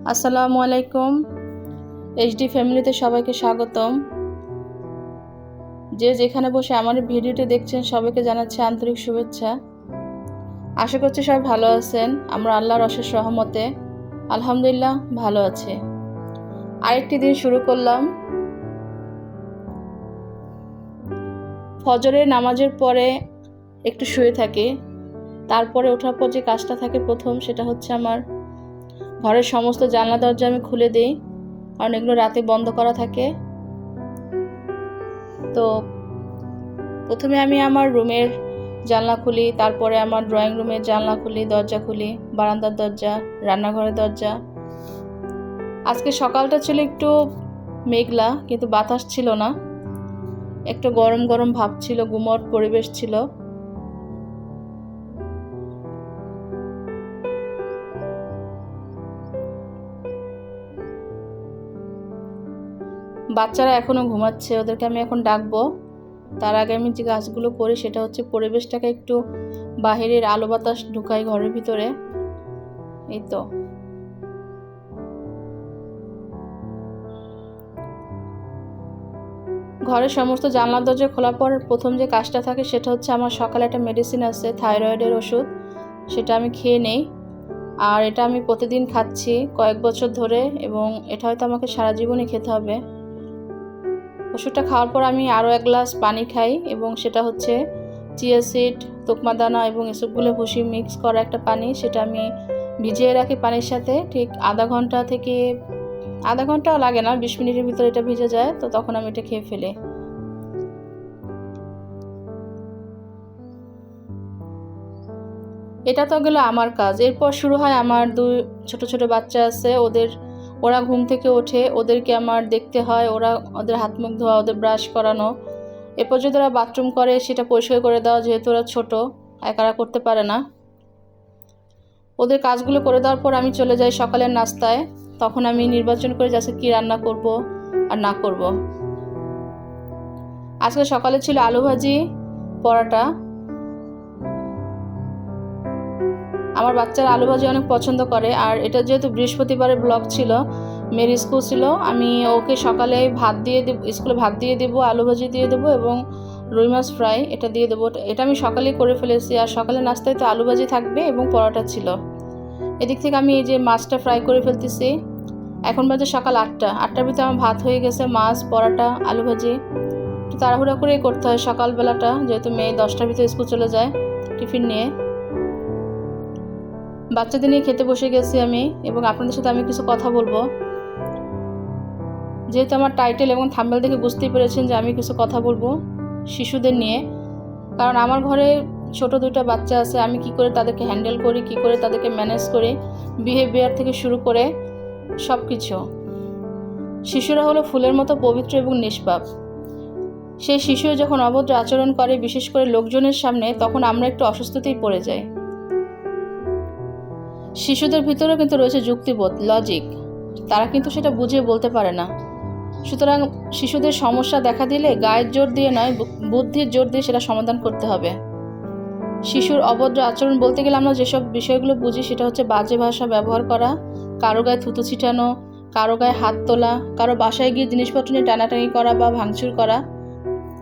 আসসালামু আলাইকুম। এইচডি ফ্যামিলিতে সবাইকে স্বাগতম। যে যেখানে বসে আমার ভিডিওটি দেখছেন সবাইকে জানাচ্ছি আন্তরিক শুভেচ্ছা। আশা করছি সবাই ভালো আছেন। আমরা আল্লাহর অশেষ রহমতে আলহামদুলিল্লাহ ভালো আছে। আরেকটি দিন শুরু করলাম। ফজরের নামাজের পরে একটু শুয়ে থাকি। তারপরে ওঠার পর যে কাজটা থাকে প্রথম সেটা হচ্ছে আমার ঘরের সমস্ত জানলা দরজা আমি খুলে দিই, কারণ এগুলো রাতে বন্ধ করা থাকে। তো প্রথমে আমি আমার রুমের জানলা খুলি, তারপরে আমার ড্রয়িং রুমের জানলা খুলি, দরজা খুলি, বারান্দার দরজা, রান্নাঘরের দরজা। আজকে সকালটা ছিল একটু মেঘলা, কিন্তু বাতাস ছিল না। একটু গরম গরম ভাব ছিল, গুমট পরিবেশ ছিল। বাচ্চারা এখনও ঘুমাচ্ছে, ওদেরকে আমি এখন ডাকবো। তার আগে আমি যে গাছগুলো করি সেটা হচ্ছে পরিবেশটাকে একটু বাহিরের আলো বাতাস ঢুকাই ঘরের ভিতরে। এই তো। ঘরের সমস্ত জানলা দরজা খোলার পর প্রথম যে কাজটা থাকে সেটা হচ্ছে আমার সকালে একটা মেডিসিন আছে থাইরয়েডের ওষুধ। সেটা আমি খেয়ে নেই। আর এটা আমি প্রতিদিন খাচ্ছি কয়েক বছর ধরে এবং এটা হয়তো আমাকে সারা জীবনই খেতে হবে। ওষুধটা খাওয়ার পর আমি আরও এক গ্লাস পানি খাই এবং সেটা হচ্ছে চিয়া সিড তোকমাদানা এবং এসবগুলো ভুসি মিক্স করা একটা পানি। সেটা আমি ভিজিয়ে রাখি পানির সাথে। ঠিক আধা ঘণ্টা থেকে, আধা ঘন্টাও লাগে না, বিশ মিনিটের ভিতরে এটা ভিজে যায়, তো তখন আমি এটা খেয়ে ফেলি। এটা তো গেলো আমার কাজ। এরপর শুরু হয় আমার দুই ছোট ছোট বাচ্চা আছে, ওদের ওরা ঘুম থেকে ওঠে, ওদেরকে আমার দেখতে হয়, ওরা ওদের হাত মুখ ধোয়া, ওদের ব্রাশ করানো। এরপর যদি ওরা বাথরুম করে, সেটা পরিষ্কার করে দেওয়া, যেহেতু ওরা ছোটো একারা করতে পারে না। ওদের কাজগুলো করে দেওয়ার পর আমি চলে যাই সকালের নাস্তায়। তখন আমি নির্বাচন করে যাচ্ছে কী রান্না করব আর না করব। আজকে সকালে ছিল আলু ভাজি, পরাটা। আমার বাচ্চারা আলু ভাজি অনেক পছন্দ করে, আর এটা যেহেতু বৃহস্পতিবারের ব্লগ ছিল, মেয়ের স্কুল ছিল, আমি ওকে সকালে ভাত দিয়ে দেব স্কুলে ভাত দিয়ে দেবো, আলু ভাজি দিয়ে দেবো এবং রুই মাছ ফ্রাই এটা দিয়ে দেবো। এটা আমি সকালেই করে ফেলেছি, আর সকালে নাস্তায় তো আলু ভাজি থাকবে এবং পরোটা ছিল। এদিক থেকে আমি এই যে মাছটা ফ্রাই করে ফেলতেছি। এখন বাজে সকাল আটটা, আটটার ভিতরে আমার ভাত হয়ে গেছে, মাছ, পরোটা, আলু ভাজি। তাড়াহুড়া করেই করতে হয় সকালবেলাটা, যেহেতু মেয়ে দশটার ভিতরে স্কুল চলে যায়, টিফিন নিয়ে। বাচ্চাদের নিয়ে খেতে বসে গেছি আমি এবং আপনাদের সাথে আমি কিছু কথা বলব। যেহেতু আমার টাইটেল এবং থাম্বেল দেখে বুঝতেই পেরেছেন যে আমি কিছু কথা বলব শিশুদের নিয়ে। কারণ আমার ঘরে ছোট দুইটা বাচ্চা আছে, আমি কি করে তাদেরকে হ্যান্ডেল করি, কি করে তাদেরকে ম্যানেজ করি বিহেভিয়ার থেকে শুরু করে সব কিছু শিশুরা হলো ফুলের মতো পবিত্র এবং নিষ্পাপ। সেই শিশু যখন অভদ্র আচরণ করে, বিশেষ করে লোকজনের সামনে, তখন আমরা একটু অসুস্থতেই পড়ে যাই। শিশুদের ভিতরেও কিন্তু রয়েছে যুক্তিবোধ লজিক তারা কিন্তু সেটা বুঝিয়ে বলতে পারে না। সুতরাং শিশুদের সমস্যা দেখা দিলে গায়ের জোর দিয়ে নয় বুদ্ধির জোর দিয়ে সেটা সমাধান করতে হবে। শিশুর অভদ্র আচরণ বলতে গেলে আমরা যেসব বিষয়গুলো বুঝি সেটা হচ্ছে বাজে ভাষা ব্যবহার করা, কারও গায়ে থুতু ছিটানো, কারও গায়ে হাত তোলা, কারও বাসায় গিয়ে জিনিসপত্র নিয়ে টানাটানি করা বা ভাঙচুর করা।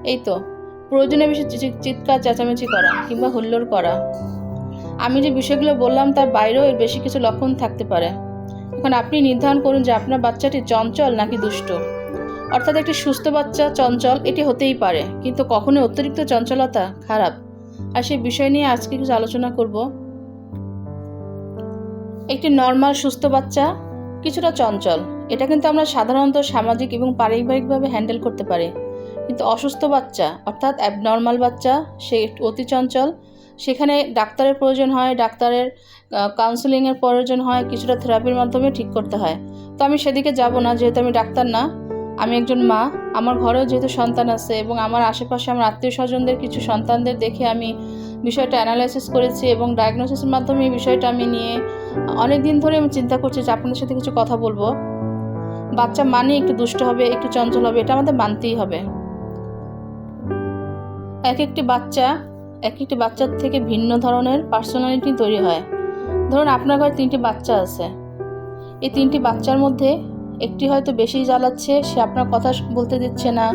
এই তো, প্রয়োজনে বেশি চিৎকার, চেঁচামেচি করা কিংবা হুল্লোড় করা। আমি যে বিষয়গুলো বললাম তার বাইরেও এর বেশি কিছু লক্ষণ থাকতে পারে। এখন আপনি নির্ধারণ করুন যে আপনার বাচ্চাটি চঞ্চল নাকি দুষ্ট। অর্থাৎ একটি সুস্থ বাচ্চা চঞ্চল, এটি হতেই পারে, কিন্তু কখনোই অতিরিক্ত চঞ্চলতা খারাপ। আর সেই বিষয় নিয়ে আজকে কিছু আলোচনা করব। একটি নর্মাল সুস্থ বাচ্চা কিছুটা চঞ্চল, এটা কিন্তু আমরা সাধারণত সামাজিক এবং পারিবারিকভাবে হ্যান্ডেল করতে পারি। কিন্তু অসুস্থ বাচ্চা, অর্থাৎ অ্যাবনর্মাল বাচ্চা, সে অতি চঞ্চল সেখানে ডাক্তারের প্রয়োজন হয়, ডাক্তারের কাউন্সেলিংয়ের প্রয়োজন হয়, কিছুটা থেরাপির মাধ্যমে ঠিক করতে হয়। তো আমি সেদিকে যাব না, যেহেতু আমি ডাক্তার না, আমি একজন মা, আমার ঘরেও যেহেতু সন্তান আছে এবং আমার আশেপাশে আমার আত্মীয় স্বজনদের কিছু সন্তানদের দেখে আমি বিষয়টা অ্যানালাইসিস করেছি এবং ডায়াগনোসিসের মাধ্যমে এই বিষয়টা আমি নিয়ে অনেক দিন ধরে আমি চিন্তা করছি যে আপনাদের সাথে কিছু কথা বলব। বাচ্চা মানে একটু দুষ্ট হবে, একটু চঞ্চল হবে, এটা আমাদের মানতেই হবে। এক একটি বাচ্চা এক একটি বাচ্চার থেকে ভিন্ন ধরনের পার্সোনালিটি তৈরি হয়। ধরুন আপনার ঘরে তিনটি বাচ্চা আছে। এই তিনটি বাচ্চার মধ্যে একটি হয়তো বেশি জ্বালাচ্ছে, সে আপনার কথা বলতে দিচ্ছে না,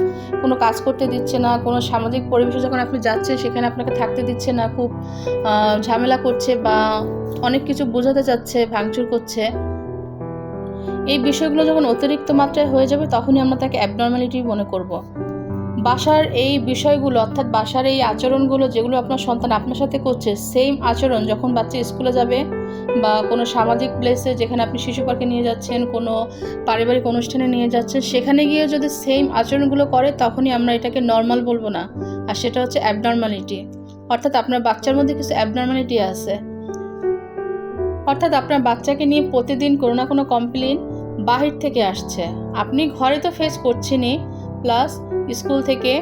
কোনো কাজ করতে দিচ্ছে না, কোনো সামাজিক পরিবেশে যখন আপনি যাচ্ছেন, সেখানে আপনাকে থাকতে দিচ্ছে না, খুব ঝামেলা করছে বা অনেক কিছু বোঝাতে চাচ্ছে, ভাঙচুর করছে। এই বিষয়গুলো যখন অতিরিক্ত মাত্রায় হয়ে যাবে, তখনই আমরা তাকে অ্যাবনর্মালিটি মনে করব। বাসার এই বিষয়গুলো, অর্থাৎ বাসার এই আচরণগুলো যেগুলো আপনার সন্তান আপনার সাথে করছে সেম আচরণ যখন বাচ্চা স্কুলে যাবে বা কোনো সামাজিক প্লেসে যেখানে আপনি শিশু পার্কে নিয়ে যাচ্ছেন, কোনো পারিবারিক অনুষ্ঠানে নিয়ে যাচ্ছেন, সেখানে গিয়ে যদি সেম আচরণগুলো করে তখনই আমরা এটাকে নর্মাল বলব না। আর সেটা হচ্ছে অ্যাবনর্মালিটি অর্থাৎ আপনার বাচ্চার মধ্যে কিছু অ্যাবনর্মালিটি আছে। অর্থাৎ আপনার বাচ্চাকে নিয়ে প্রতিদিন কোনো না কোনো কমপ্লেন বাহির থেকে আসছে। আপনি ঘরে তো ফেস করছেনই প্লাস স্কুল থেকে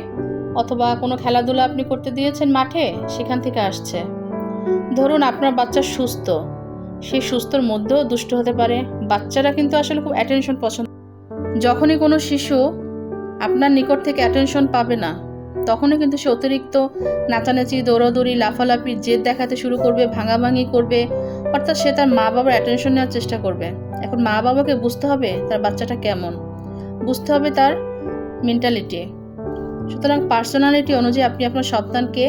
অথবা কোনো খেলাধুলা আপনি করতে দিয়েছেন মাঠে, সেখান থেকে আসছে। ধরুন আপনার বাচ্চা সুস্থ সেই সুস্থর মধ্যেও দুষ্ট হতে পারে। বাচ্চারা কিন্তু আসলে খুব অ্যাটেনশন পছন্দ যখনই কোনো শিশু আপনার নিকট থেকে অ্যাটেনশন পাবে না, তখনই কিন্তু সে অতিরিক্ত নাচানাচি, দৌড়াদৌড়ি, লাফালাফি, জেদ দেখাতে শুরু করবে, ভাঙাভাঙি করবে, অর্থাৎ সে তার মা বাবার অ্যাটেনশন নেওয়ার চেষ্টা করবে। এখন মা বাবাকে বুঝতে হবে তার বাচ্চাটা কেমন। বুঝতে হবে তার মেন্টালিটি সুতরাং পার্সোনালিটি অনুযায়ী আপনি আপনার সন্তানকে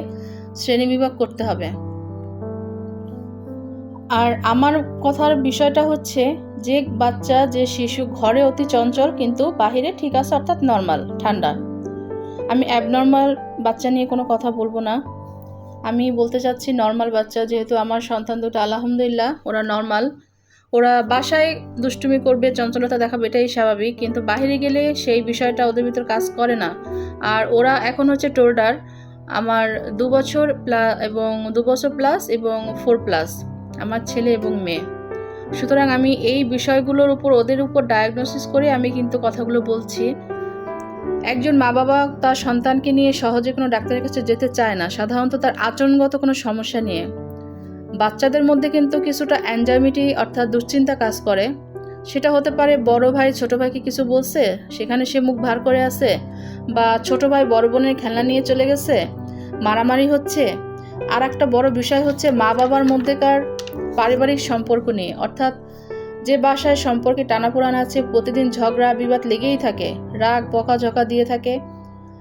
শ্রেণীবিভাগ করতে হবে। আর আমার কথার বিষয়টা হচ্ছে যে বাচ্চা, যে শিশু ঘরে অতি চঞ্চল কিন্তু বাহিরে ঠিক আছে অর্থাৎ নর্মাল ঠান্ডা। আমি অ্যাবনর্মাল বাচ্চা নিয়ে কোনো কথা বলব না। আমি বলতে চাচ্ছি নর্মাল বাচ্চা, যেহেতু আমার সন্তান দুটো আলহামদুলিল্লাহ, ওরা নর্মাল ওরা বাসায় দুষ্টুমি করবে, চঞ্চলতা দেখাবে, এটাই স্বাভাবিক। কিন্তু বাইরে গেলে সেই বিষয়টা ওদের ভিতর কাজ করে না। আর ওরা এখন হচ্ছে টোল্ডার আমার দু বছর প্লাস এবং দু বছর প্লাস এবং ফোর প্লাস। আমার ছেলে এবং মেয়ে। সুতরাং আমি এই বিষয়গুলোর উপর, ওদের উপর ডায়াগনোসিস করে আমি কিন্তু কথাগুলো বলছি। একজন মা বাবা তার সন্তানকে নিয়ে সহজে কোনো ডাক্তারের কাছে যেতে চায় না। সাধারণত তার আচরণগত কোনো সমস্যা নিয়ে। বাচ্চাদের মধ্যে কিন্তু কিছুটা অ্যানজাইমিটি অর্থাৎ দুশ্চিন্তা কাজ করে। সেটা হতে পারে বড় ভাই, ছোট ভাইকে কিছু বলছে? সেখানে সে মুখ ভার করে আছে। বা ছোট ভাই বড় বোনের খেলনা নিয়ে চলে গেছে। মারামারি হচ্ছে। আর একটা বড় বিষয় হচ্ছে মা বাবার মধ্যেকার পারিবারিক সম্পর্ক নিয়ে। অর্থাৎ যে বাসায় সম্পর্কে টানাপোড়ান আছে, প্রতিদিন ঝগড়া, বিবাদ লেগেই থাকে। রাগ, বকাঝকা দিয়ে থাকে।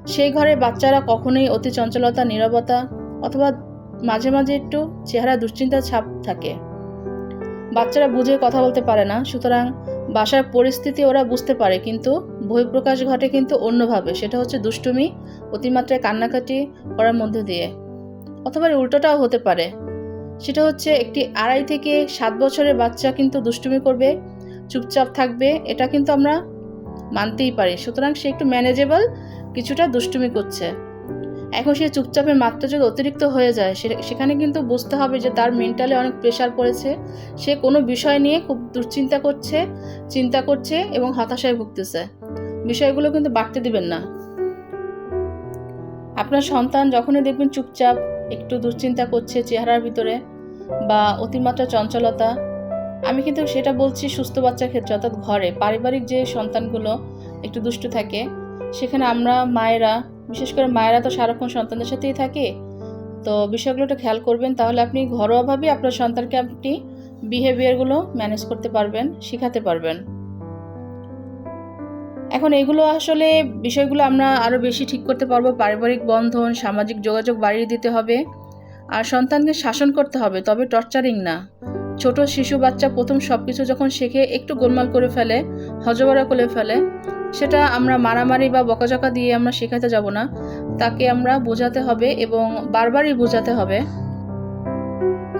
সেই ঘরে বাচ্চারা কখনোই অতি চঞ্চলতা, নীরবতা অথবা মাঝে মাঝে একটু চেহারা দুশ্চিন্তার ছাপ থাকে। বাচ্চারা বুঝে কথা বলতে পারে না, সুতরাং বাসার পরিস্থিতি ওরা বুঝতে পারে, কিন্তু বহিঃপ্রকাশ ঘটে কিন্তু অন্যভাবে। সেটা হচ্ছে দুষ্টুমি, অতিমাত্রায় কান্নাকাটি করার মধ্যে দিয়ে। অথবা উল্টোটাও হতে পারে। সেটা হচ্ছে একটি আড়াই থেকে সাত বছরের বাচ্চা কিন্তু দুষ্টুমি করবে, চুপচাপ থাকবে, এটা কিন্তু আমরা মানতেই পারি। সুতরাং সে একটু ম্যানেজেবল কিছুটা দুষ্টুমি করছে। এখন সে চুপচাপের মাত্রা যদি অতিরিক্ত হয়ে যায়। সেখানে কিন্তু বুঝতে হবে যে তার মেন্টালে অনেক প্রেশার পড়েছে। সে কোনো বিষয় নিয়ে খুব দুশ্চিন্তা করছে, চিন্তা করছে এবং হতাশায় ভুগতেছে। বিষয়গুলো কিন্তু বাড়তে দিবেন না। আপনার সন্তান যখনই দেখবেন চুপচাপ, একটু দুশ্চিন্তা করছে চেহারার ভিতরে বা অতিমাত্রা চঞ্চলতা, আমি কিন্তু সেটা বলছি সুস্থ বাচ্চার ক্ষেত্রে, অর্থাৎ ঘরে, পারিবারিক যে সন্তানগুলো একটু দুষ্টু থাকে, সেখানে আমরা মায়েরা বিশেষ করে মায়েরা তো সারাক্ষণ সন্তানদের সাথেই থাকে। তো বিষয়গুলো একটু খেয়াল করবেন, তাহলে আপনি ঘরোয়াভাবে আপনার সন্তানকে আপনি বিহেভিয়ারগুলো ম্যানেজ করতে পারবেন, শেখাতে পারবেন। এখন এগুলো আসলে বিষয়গুলো আমরা আরও বেশি ঠিক করতে পারব। পারিবারিক বন্ধন, সামাজিক যোগাযোগ বাড়িয়ে দিতে হবে। আর সন্তানকে শাসন করতে হবে, তবে টর্চারিং না। ছোট শিশু বাচ্চা প্রথম সব কিছু যখন শেখে, একটু গোলমাল করে ফেলে হজবরা করে ফেলে সেটা আমরা মারামারি বা বকাঝকা দিয়ে আমরা শেখাতে যাব না। তাকে আমরা বোঝাতে হবে এবং বারবারই বোঝাতে হবে।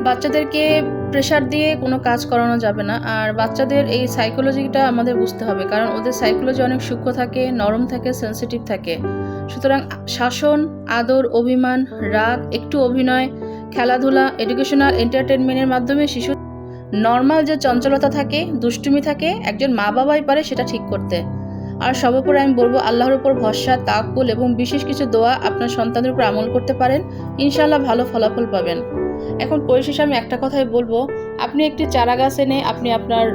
বাচ্চাদেরকে প্রেশার দিয়ে কোনো কাজ করানো যাবে না। আর বাচ্চাদের এই সাইকোলজিটা আমাদের বুঝতে হবে, কারণ ওদের সাইকোলজি অনেক সূক্ষ্ম থাকে, নরম থাকে সেন্সিটিভ থাকে। সুতরাং শাসন, আদর, অভিমান, রাগ, একটু অভিনয়, খেলাধুলা এডুকেশনাল এন্টারটেনমেন্টের মাধ্যমে শিশু নর্মাল যে চঞ্চলতা থাকে, দুষ্টুমি থাকে, একজন মা বাবাই পারে সেটা ঠিক করতে। আর সর্বোপরি আমি বলব আল্লাহর উপর ভরসা তাকুল এবং বিশেষ কিছু দোয়া আপনার সন্তানের উপর আমল করতে পারেন। ইনশাল্লাহ ভালো ফলাফল পাবেন। এখন পরিশেষে আমি একটা কথাই বলব, আপনি একটি চারা গাছ এনে আপনি আপনার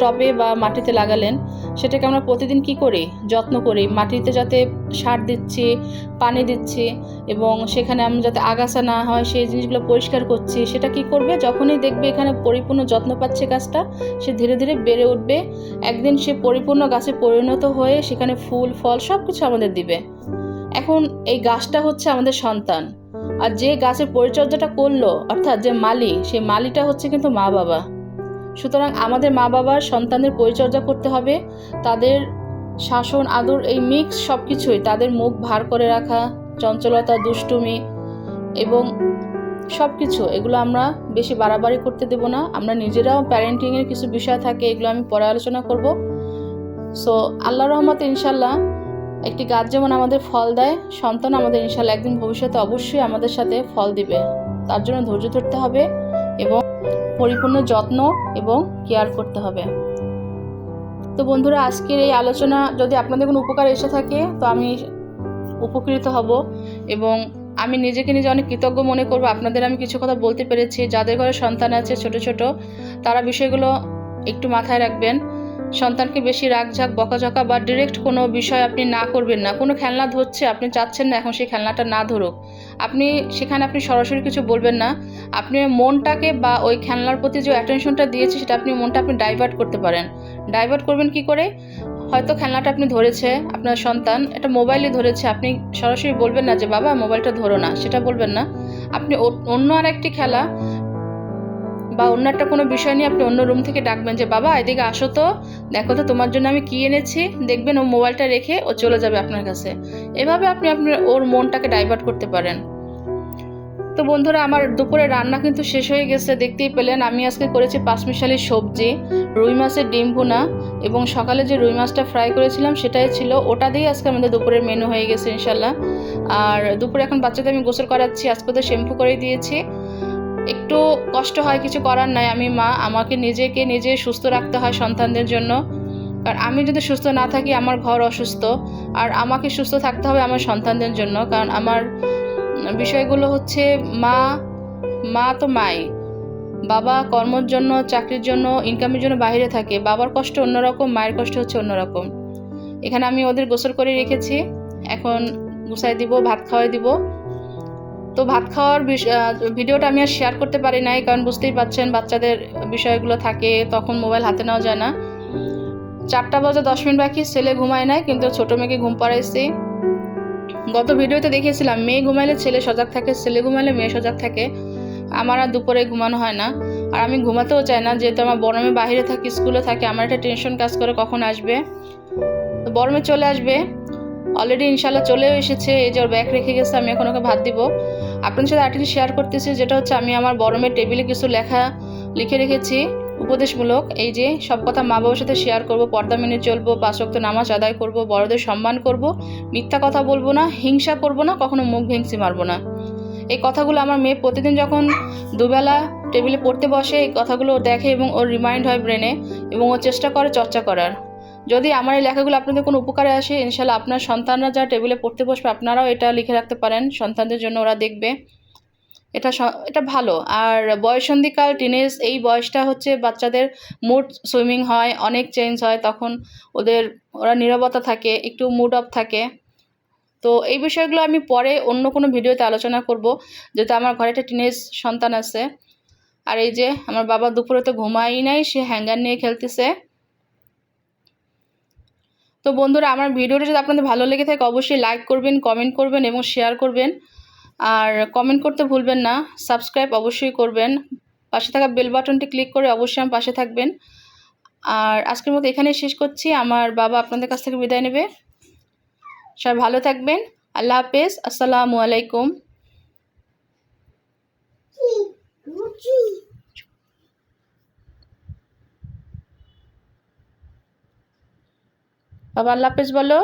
টবে বা মাটিতে লাগালেন, সেটাকে আমরা প্রতিদিন কি করি? যত্ন করি। মাটিতে যাতে সার দিচ্ছি, পানি দিচ্ছি এবং সেখানে আমরা যাতে আগাছা না হয়, সেই জিনিসগুলো পরিষ্কার করছি, সেটা কি করবে? যখনই দেখবে এখানে পরিপূর্ণ যত্ন পাচ্ছে গাছটা, সে ধীরে ধীরে বেড়ে উঠবে। একদিন সে পরিপূর্ণ গাছে পরিণত হয়ে সেখানে ফুল, ফল সব কিছু আমাদের দিবে। এখন এই গাছটা হচ্ছে আমাদের সন্তান। আর যে গাছের পরিচর্যাটা করল, অর্থাৎ যে মালি, সেই মালিটা হচ্ছে কিন্তু মা বাবা সুতরাং আমাদের মা বাবার সন্তানদের পরিচর্যা করতে হবে, তাদের শাসন, আদর, এই মিক্স সব কিছুই তাদের মুখ ভার করে রাখা, চঞ্চলতা, দুষ্টুমি এবং সব কিছু এগুলো আমরা বেশি বাড়াবাড়ি করতে দেব না। আমরা নিজেরাও প্যারেন্টিংয়ের কিছু বিষয় থাকে, এগুলো আমি পরে আলোচনা করব। সো আল্লাহ রহমতে ইনশাল্লাহ একটি গাছ যেমন আমাদের ফল দেয়, সন্তান আমাদের ইনশাল্লাহ একদিন ভবিষ্যতে অবশ্যই আমাদের সাথে ফল দিবে। তার জন্য ধৈর্য ধরতে হবে এবং পরিপূর্ণ যত্ন এবং কেয়ার করতে হবে। তো বন্ধুরা, আজকের এই আলোচনা যদি আপনাদের কোনো উপকার এসে থাকে, তো আমি উপকৃত হব এবং আমি নিজেকে নিজে অনেক কৃতজ্ঞ মনে করব। আপনাদের আমি কিছু কথা বলতে পেরেছি। যাদের ঘরে সন্তান আছে ছোট ছোট, তারা বিষয়গুলো একটু মাথায় রাখবেন। সন্তানকে বেশি রাগঝাক, বকাঝকা বা ডিরেক্ট কোনো বিষয় আপনি না করবেন না। কোনো খেলনা ধরছে, আপনি চাচ্ছেন না এখন সেই খেলনাটা না ধরুক। আপনি সেখানে আপনি সরাসরি কিছু বলবেন না। আপনি মনটাকে বা ওই খেলনার প্রতি যে অ্যাটেনশনটা দিয়েছে, সেটা আপনি মনটা আপনি ডাইভার্ট করতে পারেন। ডাইভার্ট করবেন কি করে? হয়তো খেলনাটা আপনি ধরেছে আপনার সন্তান, এটা মোবাইলে ধরেছে, আপনি সরাসরি বলবেন না যে, বাবা মোবাইলটা ধরো না। সেটা বলবেন না। আপনি অন্য আর একটি খেলা বা অন্য একটা কোনো বিষয় নিয়ে আপনি অন্য রুম থেকে ডাকবেন যে, বাবা, এদিকে আসো তো। দেখো তো তোমার জন্য আমি কি এনেছি। দেখবেন ও মোবাইলটা রেখে ও চলে যাবে আপনার কাছে। এভাবে আপনি আপনার, ওর মনটাকে ডাইভার্ট করতে পারেন। তো বন্ধুরা, আমার দুপুরে রান্না কিন্তু শেষ হয়ে গেছে। দেখতেই পেলেন, আমি আজকে করেছি পাঁচমিশালি সবজি, রুই মাছের ডিম ভুনা এবং সকালে যে রুই মাছটা ফ্রাই করেছিলাম সেটাই ছিল। ওটা দিয়েই আজকে আমাদের দুপুরের মেনু হয়ে গেছে ইনশাল্লাহ আর দুপুরে এখন বাচ্চাদের আমি গোসল করাচ্ছি, আজকে তো শ্যাম্পু করে দিয়েছি। একটু কষ্ট হয়, কিছু করার নাই। আমি মা, আমাকে নিজেকে নিজে সুস্থ রাখতে হয় সন্তানদের জন্য। আর আমি যদি সুস্থ না থাকি, আমার ঘর অসুস্থ। আর আমাকে সুস্থ থাকতে হবে আমার সন্তানদের জন্য। কারণ আমার বিষয়গুলো হচ্ছে, মা মা তো মাই। বাবা কর্মর জন্য, চাকরির জন্য ইনকামের জন্য বাইরে থাকে। বাবার কষ্ট অন্যরকম, মায়ের কষ্ট হচ্ছে অন্যরকম। এখানে আমি ওদের গোসল করে রেখেছি। এখন গুছাই দিব, ভাত খাওয়াই দিব। তো ভাত খাওয়ার ভিডিওটা আমি আর শেয়ার করতে পারি নাই, কারণ বুঝতেই পারছেন বাচ্চাদের বিষয়গুলো থাকে, তখন মোবাইল হাতে নেওয়া যায় না। চারটা বাজে দশ মিনিট বাকি, ছেলে ঘুমায় নাই, কিন্তু ছোট মেয়েকে ঘুম পাড়াইছি। গত ভিডিওতে দেখিয়েছিলাম, মেয়ে ঘুমাইলে ছেলে সজাগ থাকে, ছেলে ঘুমাইলে মেয়ে সজাগ থাকে। আমার আর দুপুরে ঘুমানো হয় না। আর আমি ঘুমাতেও চাই না, যেহেতু আমার বড় মেয়ে বাইরে থাকি, স্কুলে থাকে, আমার একটা টেনশন কাজ করে কখন আসবে। তো বড় মেয়ে চলে আসবে। অলরেডি ইনশাল্লাহ চলেও এসেছে, এই যে ওর ব্যাগ রেখে গেছে, আমি এখন ওকে ভাত দিব। আপনাদের সাথে আরেকটি শেয়ার করতেছি, যেটা হচ্ছে আমি আমার বরমের টেবিলে কিছু লেখা লিখে রেখেছি, উপদেশমূলক। এই যে, সব কথা মা বাবার সাথে শেয়ার করব, পর্দা মেনে চলবো, পাঁচ নামাজ আদায় করব, বড়দের সম্মান করব, মিথ্যা কথা বলব না, হিংসা করব না, কখনো মুখ ভেংসি মারবো না। এই কথাগুলো আমার মেয়ে প্রতিদিন যখন দুবেলা টেবিলে পড়তে বসে, এই কথাগুলো দেখে এবং ওর রিমাইন্ড হয় ব্রেনে এবং ও চেষ্টা করে চর্চা করার। যদি আমার এই লেখাগুলো আপনাদের কোনো উপকারে আসে ইনশাল্লাহ আপনার সন্তানরা যা টেবিলে পড়তে বসবে আপনারাও এটা লিখে রাখতে পারেন, সন্তানদের জন্য ওরা দেখবে। এটা এটা ভালো। আর বয়সন্ধিকাল টিনেজ এই বয়সটা হচ্ছে বাচ্চাদের মুড সুইমিং হয়, অনেক চেঞ্জ হয়, তখন ওদের, ওরা নীরবতা থাকে, একটু মুড অফ থাকে। তো এই বিষয়গুলো আমি পরে অন্য কোনো ভিডিওতে আলোচনা করব, যেহেতু আমার ঘরে একটা টিনেজ সন্তান আছে। আর এই যে, আমার বাবা দুপুরে তো ঘুমাই নাই, সে হ্যাঙ্গার নিয়ে খেলতেছে। তো বন্ধুরা, আমার ভিডিওটা যদি আপনাদের ভালো লেগে থাকে, অবশ্যই লাইক করবেন কমেন্ট করবেন এবং শেয়ার করবেন। আর কমেন্ট করতে ভুলবেন না সাবস্ক্রাইব অবশ্যই করবেন। পাশে থাকা বেল বাটনটি ক্লিক করে অবশ্যই আমার পাশে থাকবেন। আর আজকের মতো এখানেই শেষ করছি। আমার বাবা আপনাদের কাছ থেকে বিদায় নেবে। সবাই ভালো থাকবেন। আল্লাহ হাফেজ। আসসালামু আলাইকুম। বাবা আল্লাহ হাফেজ বলো।